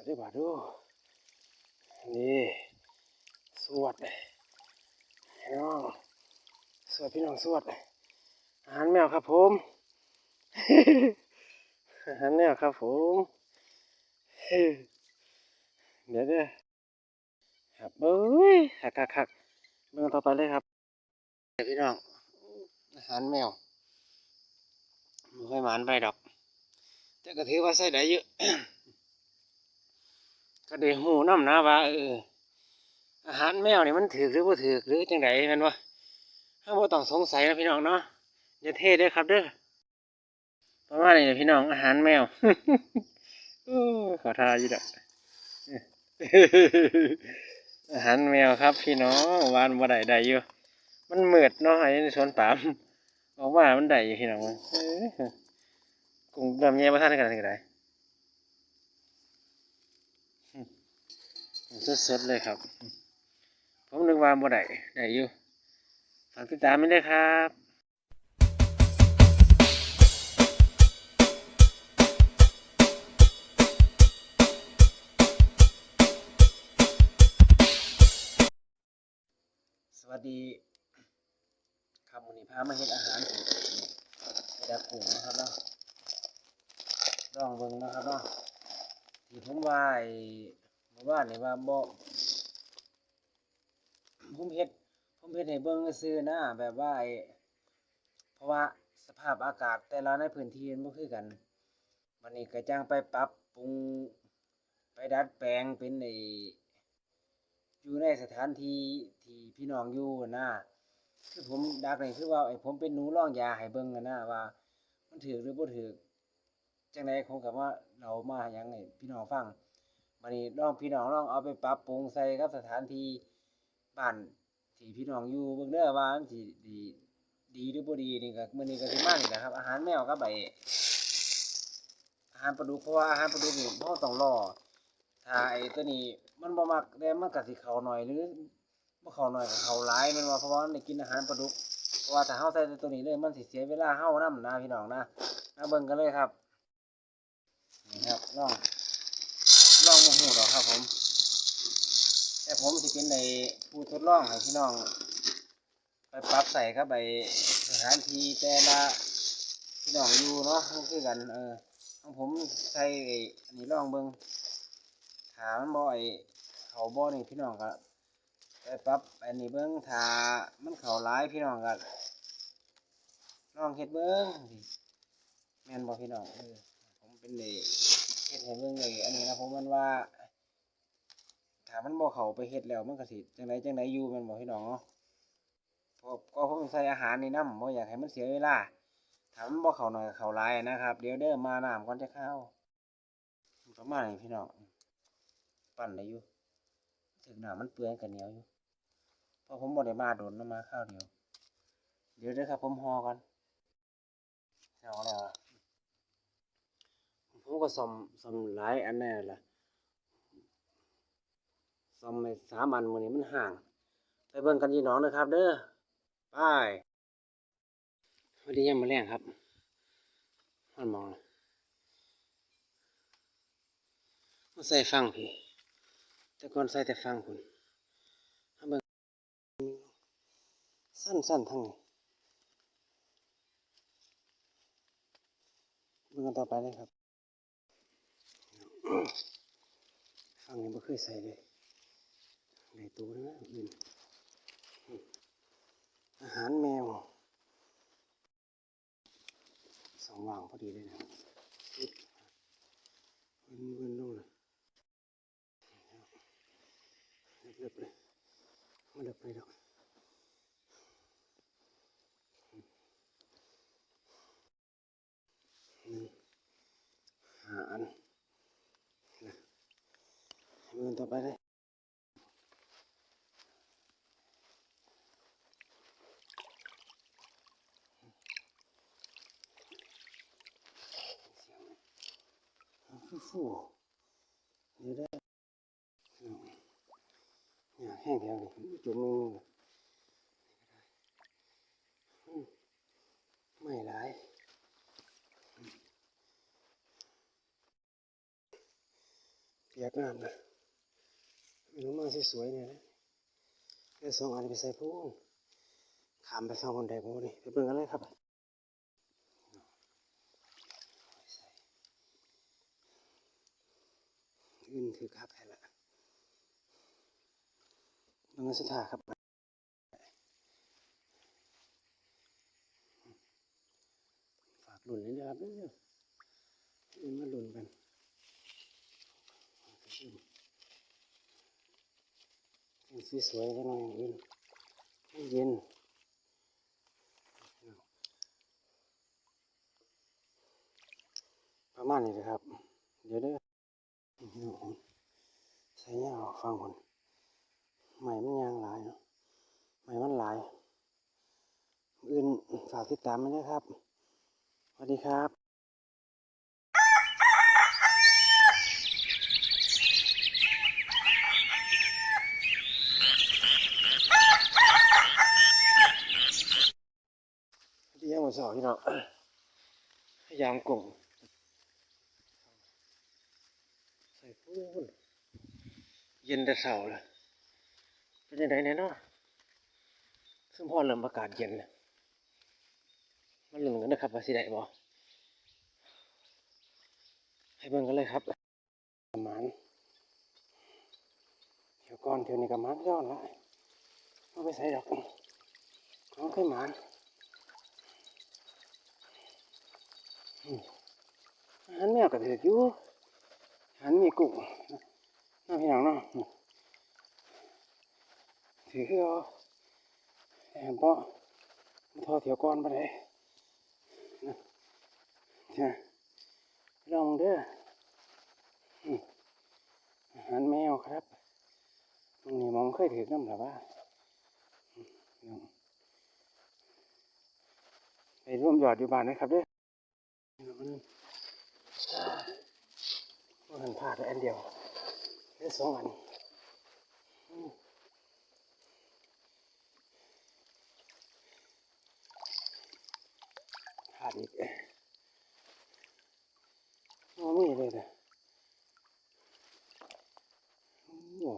วัสดีบาดูนี่สวดพี่น้องสวดพี่น้องสวดอาหารแมวครับผมอาหารแมวครับผมเดี๋ยวเด้อครับเอ้ยหักหักหักเมืองต่อไปเลยครับพี่น้องอาหารแมวไม่ค่อยหมานไปดอกแต่ก็ถือว่าใส่ได้เยอะ ก็ได้หูน้ำนะว่าเอออาหารแมวนี่มันถือหรือบ่ถือหรือจังไดแมันวะถ้าบ่ต้องสงสัยนะพี่น้องเนาะอย่าเทเด้อครับเด้อประมาณนี้พี่น้องอาหารแมวขอทาอยู่ดอกอาหารแมวครับ พี่น้องวานบ่ได้ได้อยู่มันมืดเนาะไอ้ในสวนปามออกมามันได้อยู่พี่น้องเอ้ยกุ้งดำแย่บ่ทันกันกันได้ สดๆเลยครับ ผมนึกว่าบ่ได้ได้อยู่ฝากติดตามไม่ได้วยครับสวัสดีครับวันนี้พามาเฮ็ดอาหารสูตรไปดับกุ้งนะครับเนาะลองเบิ่งนะครับเนาะที่ผมว่าไอ้เมื่านนี่ว่าบ่ผมเฮ็ดผมเฮ็ดให้เบิ่งซื่อนะแบบว่าไอ้เพราะว่าสภาพอากาศแต่ละในพื้นที่มันบ่คือกันวันนี้ก็จ้างไปปรับปรุงไปดัดแปลงเป็นไอ้อยู่ในสถานที่ที่พี่น้องอยู่นะคือผมดักนี่คือว่าไอ้ผมเป็นหนูร่องยาให้เบิ่งอะนะว่ามันถือหรือบ่ถือจังไดผมก็ว่าเรามาหยังให้พี่น้องฟัง บัดนี้ลองพี่น้องลองเอาไปปรับปรุงใส่กับสถานที่บ้านที่พี่น้องอยู่เบิ่งเด้อว่ามันสิดีดีหรือบ่ดีนี่ก็มื้อนี้ก็สิมานี่แหละครับ อาหารแมวกับไอ้อาหารปลาดุกเพราะว่าอาหารปลาดุกนี่เราต้องรอถ้าไอ้ตัวนี้มันบ่มักแล้วมันก็สิเข้าหน่อยหรือบ่เข้าหน่อยก็เข้าหลายแม่นว่าเพราะว่ามันได้กินอาหารปลาดุกเพราะว่าถ้าเฮาใส่ตัวนี้เลยมันสิเสียเวลาเฮานำนะพี่น้องนะมาเบิ่งกันเลยครับนี่ครับลอง ลองมาหูดอกครับผม แต่ ผมจะเป็นในผู้ทดลองให้พี่น้อง ไปปรับใส่ครับไปสถานที่แต่ละพี่น้องอยู่เนาะมันคือกัน เออของผมใส่ไอ้อันนี้ลองเบิ่งถามันบ่อ้เขาบ่นี่พี่น้องก็ไปปรับอันนี้เบิ่งถามันเขาร้ายพี่น้องก็ลองเฮ็ดเบิ่งแม่นบ่พี่น้องเออผมเป็นไอ้เฮ็ดให้เบิ่งเลยอันนี้นะผมมันว่า ถ้ามันบ่เข้าไปเฮ็ดแล้วมันก็สิจังไดจังไดอยู่ม่นบ่พี่น้องเนาะเพราะก็ผมใส่อาหารนี่นำบ่อยากให้มันเสียเวลาถ้ามันบ่เข้าหน่อยเข้าหลายนะครับ เดี๋ยวเด้อมาน้ำก่อนจะเข้าประมาณนี้พี่น้องปั่นได้อยู่ถึงน้ำมันเปื่อยก็เหนียวอยู่เพราะผมบ่ได้มาโดนมาข้าวเดียว เดี๋ยวเด้อครับผมห่อก่อนเอาแล้วผมก็ซ่อมซ่อมหลายอันแน่ล่ะ ซ่อมไปสามันมือนี้มันห่าง ไปเบิ่งกันยู่หนองนะครับ เด้อไปวันนี้ยังมาแรงครับมันมองเลยมาใส่ฟังพี่แต่ก่อนใส่แต่ฟังคุณมาเบิ่งสั้นๆทั้งนี้เบิ่งกันต่อไปเลยครับ ฟังยังไม่เคยใส่เลย ในตัวนะอื่นอาหารแมวสองว่างพอดีเลยนะเวินเวินลงเลยเล็บเลยไม่เล็บเลยดอกหนึ่งหาอันเดินต่อไปเลยฟูฟูเดี๋ยวได้ แห้งแถวจุ่มลงไม่หลายเปียกน้ำนะมีน้ำมาสวยๆเนี่ยนะเดี๋ยวสองอันไปใส่พูนขามไปฟังบนไดโบนี่ไปเบิ่งกันเลยครับอื่นคือคักแท้ล เบิ่งกันสุดท้าครับฝากหลุนเลยนะครับเด้อเอ็นมาหลุนกันสีสวยๆกันหน่อยอื่นไม่เย็นประมาณนี้นะครับ เดี๋ยวเด้อใส่เงาฟังคน ใหม่มันยางหลายเนาะใหม่มันหลาย อื่นฝากติดตามไว้นะครับสวัสดีครับดียังมาสอบพี่น้องยายามกลงใส่พูนเย็นแต่เสาเลย เป็นยังไงเนี่ยเนาะซึ่งพ่อเริ่มอากาศเย็นแล้วมาลุ้นกันนะครับว่าสิได้บ่ให้เบิ่งกันเลยครับประมาณเดี๋ยวก่อนเดี๋ยวนี้ก็มันย้อนละเอาไปใส่ดอกเอาขึ้นมันอาหารแมวก็ถือกอยู่อาหารมีกุ้งน้าพี่น้องเนาะ ถือเอาแหันเพาะมทอเถียวก้อนไปเลยนะจ้ะลองเด้ออืมอาหารแมวครับตรงนี้มองเคยถือน้ำหรือว่าอืมพี่น้องไปร่วมหยอดอยู่บ้านนะครับเด้อมันพลาดไปอันเดียวเหลือสองอันอืมพลา ดอีกโอ้มีเลยนะโอ้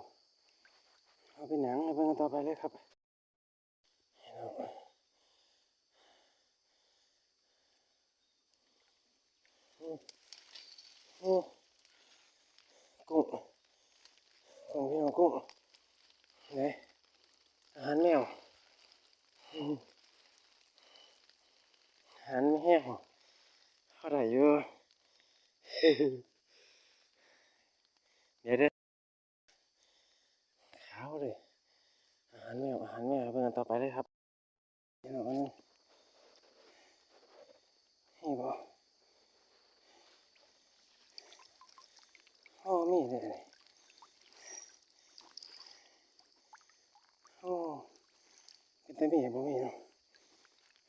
เอาไปหนังเอาไปกันต่อไปเลยครับเอาอืมโอ้กุ้งกุ้งพี่น้องกุ้งไหนอาหารแมวอืมอา หารไม่แห้งเท่าไหร่เยอะเดี๋ยวเด้อขาวเลยอาหารแมวอาหารแมวเพื่อนต่อไปเลยครับเดี๋ยวมันนี่บ่โอ้มีเลยโอ้เป็นแต่มีบ่มีเนาะ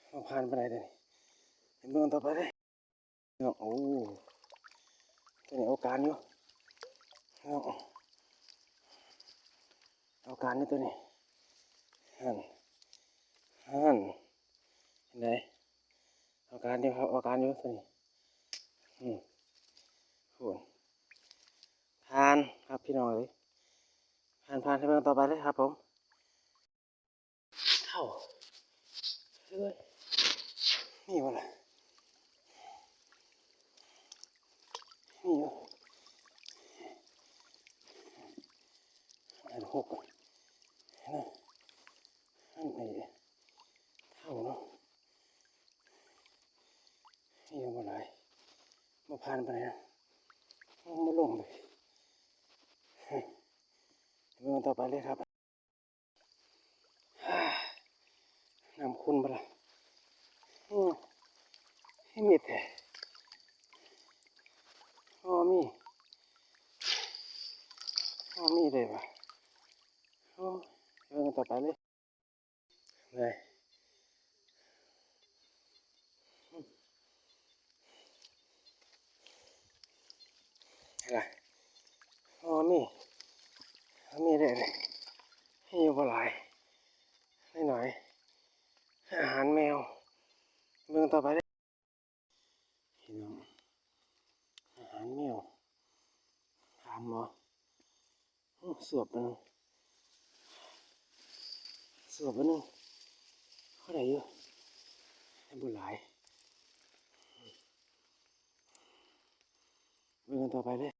เอาผ่านไปได้เลย นี่เบิ่งต่อไปเลยเนาะโอ้ตัวนี้เอาการอยู่เนาะเอาการนี่ตัวนี้หันหันเห็นไหนเอาการเดียวครับเอาการอยู่ตัวนี้อืมโหนผ่านครับพี่น้องเลยผ่านผ่านให้เบิ่งต่อไปเลยครับผมเข้าเฮ้ยนี่วะล่ะ นี่อันหกนะอันไอ้เท่าเนาะยังบ่ไหลมาผ่านไปนะมาลงเลยเฮ้ยเบิ่งต่อไปเลยครับน้ำคุณบ่ละอือให้มีแต่ อ๋อมีอ๋อมีเลยว่ะโอ้เบิ่งต่อไปเลยเลยอืมอะไรอ๋อมีอ๋อมีเลยเลยให้อยู่บ่หลายหน่อยๆ อาหารแมวเมืองต่อไปเลยพี่น้องอาหารแมวถามหมอ อื้อ สวบไปหนึงสวบไปหนึงเท่าไหร่อยู่ให้บุหลายเบิ่งกันต่อไปเลย